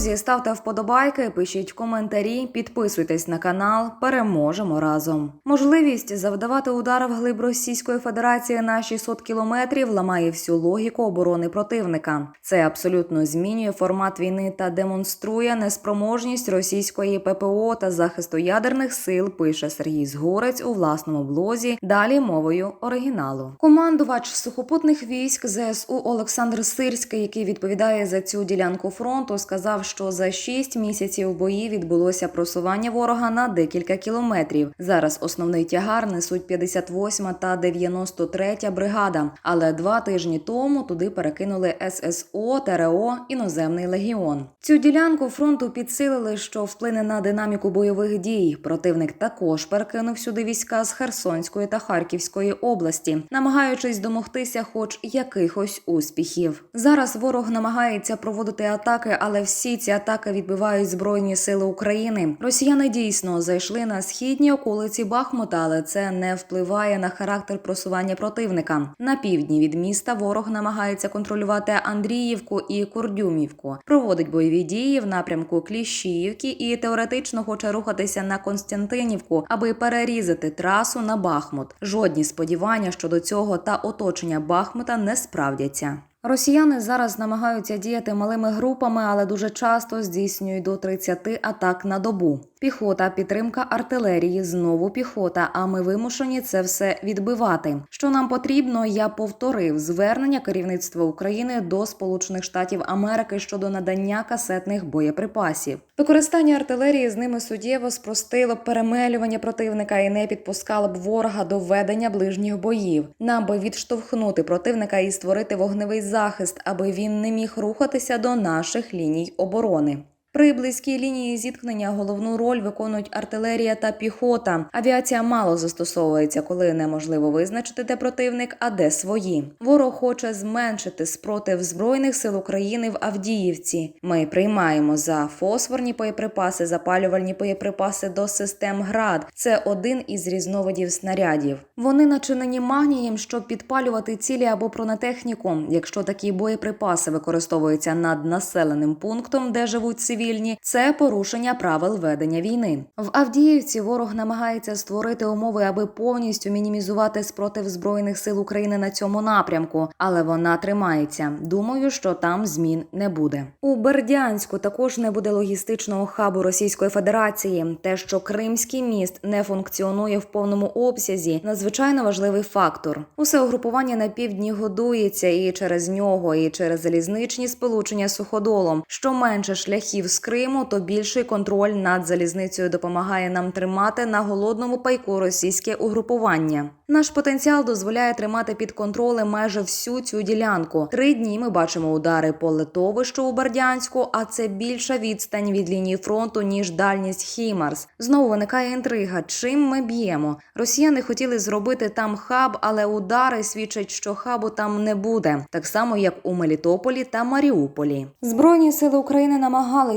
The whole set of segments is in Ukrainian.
Друзі, ставте вподобайки, пишіть коментарі, підписуйтесь на канал. Переможемо разом. Можливість завдавати удар в глиб Російської Федерації на 600 кілометрів ламає всю логіку оборони противника. Це абсолютно змінює формат війни та демонструє неспроможність російської ППО та захисту ядерних сил. Пише Сергій Згорець у власному блозі. Далі мовою оригіналу. Командувач сухопутних військ ЗСУ Олександр Сирський, який відповідає за цю ділянку фронту, сказав, що за 6 місяців бої відбулося просування ворога на декілька кілометрів. Зараз основний тягар несуть 58 та 93 бригада. Але два тижні тому туди перекинули ССО, ТРО, іноземний легіон. Цю ділянку фронту підсилили, що вплине на динаміку бойових дій. Противник також перекинув сюди війська з Херсонської та Харківської області, намагаючись домогтися, хоч якихось успіхів. Зараз ворог намагається проводити атаки, але всі ці атаки відбивають збройні сили України. Росіяни дійсно зайшли на східні околиці Бахмута, але це не впливає на характер просування противника. На півдні від міста ворог намагається контролювати Андріївку і Курдюмівку, проводить бойові дії в напрямку Кліщіївки і теоретично хоче рухатися на Константинівку, аби перерізати трасу на Бахмут. Жодні сподівання щодо цього та оточення Бахмута не справдяться. Росіяни зараз намагаються діяти малими групами, але дуже часто здійснюють до 30 атак на добу. Піхота, підтримка артилерії, знову піхота. А ми вимушені це все відбивати. Що нам потрібно, я повторив звернення керівництва України до Сполучених Штатів Америки щодо надання касетних боєприпасів. Використання артилерії з ними суттєво спростило б перемелювання противника і не підпускало б ворога до ведення ближніх боїв. Нам би відштовхнути противника і створити вогневий захист, аби він не міг рухатися до наших ліній оборони. При близькій лінії зіткнення головну роль виконують артилерія та піхота. Авіація мало застосовується, коли неможливо визначити, де противник, а де свої. Ворог хоче зменшити спротив збройних сил України в Авдіївці. Ми приймаємо за фосфорні боєприпаси, запалювальні боєприпаси до систем ГРАД. Це один із різновидів снарядів. Вони начинені магнієм, щоб підпалювати цілі або бронетехніку. Якщо такі боєприпаси використовуються над населеним пунктом, де живуть це порушення правил ведення війни. В Авдіївці ворог намагається створити умови, аби повністю мінімізувати спротив збройних сил України на цьому напрямку, але вона тримається. Думаю, що там змін не буде. У Бердянську також не буде логістичного хабу Російської Федерації. Те, що Кримський міст не функціонує в повному обсязі, надзвичайно важливий фактор. Усе угрупування на півдні годується і через нього, і через залізничні сполучення суходолом. Що менше шляхів з Криму, то більший контроль над залізницею допомагає нам тримати на голодному пайку російське угрупування. Наш потенціал дозволяє тримати під контролем майже всю цю ділянку. Три дні ми бачимо удари по литовищу у Бердянську, а це більша відстань від лінії фронту ніж дальність Хімарс. Знову виникає інтрига. Чим ми б'ємо? Росіяни хотіли зробити там хаб, але удари свідчать, що хабу там не буде, так само як у Мелітополі та Маріуполі. Збройні сили України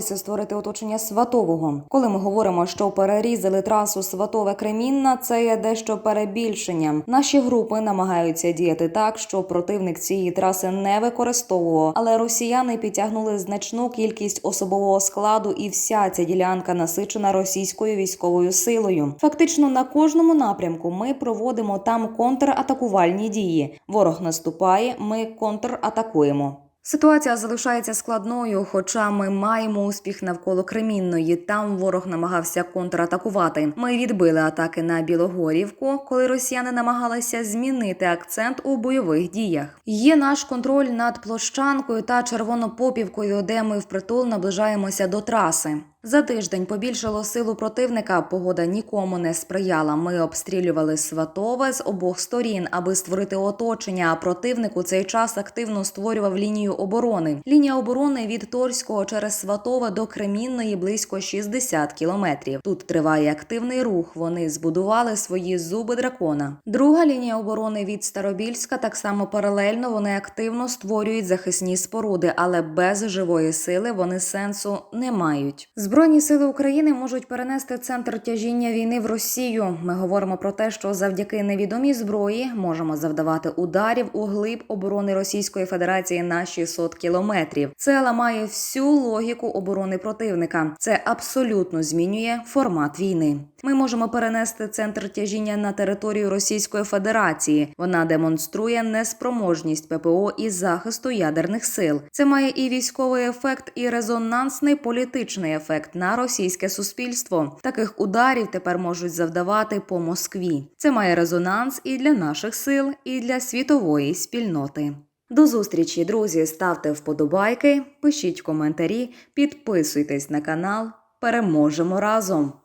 намагалися створити оточення Сватового. Коли ми говоримо, що перерізали трасу Сватове Кремінна, це є дещо перебільшенням. Наші групи намагаються діяти так, що противник цієї траси не використовував, але росіяни підтягнули значну кількість особового складу, і вся ця ділянка насичена російською військовою силою. Фактично на кожному напрямку ми проводимо там контратакувальні дії. Ворог наступає, ми контратакуємо. Ситуація залишається складною, хоча ми маємо успіх навколо Кремінної. Там ворог намагався контратакувати. Ми відбили атаки на Білогорівку, коли росіяни намагалися змінити акцент у бойових діях. Є наш контроль над площанкою та червонопопівкою, де ми впритул наближаємося до траси. За тиждень побільшало силу противника. Погода нікому не сприяла. Ми обстрілювали Сватове з обох сторін, аби створити оточення. А противник у цей час активно створював лінію оборони. Лінія оборони від Торського через Сватове до Кремінної близько 60 кілометрів. Тут триває активний рух. Вони збудували свої зуби дракона. Друга лінія оборони від Старобільська так само паралельно. Вони активно створюють захисні споруди, але без живої сили вони сенсу не мають. Збройні сили України можуть перенести центр тяжіння війни в Росію. Ми говоримо про те, що завдяки невідомій зброї можемо завдавати ударів у глиб оборони Російської Федерації на 600 кілометрів. Це ламає всю логіку оборони противника. Це абсолютно змінює формат війни. Ми можемо перенести центр тяжіння на територію Російської Федерації. Вона демонструє неспроможність ППО і захисту ядерних сил. Це має і військовий ефект, і резонансний політичний ефект на російське суспільство. Таких ударів тепер можуть завдавати по Москві. Це має резонанс і для наших сил, і для світової спільноти. До зустрічі, друзі. Ставте вподобайки, пишіть коментарі, підписуйтесь на канал. Переможемо разом!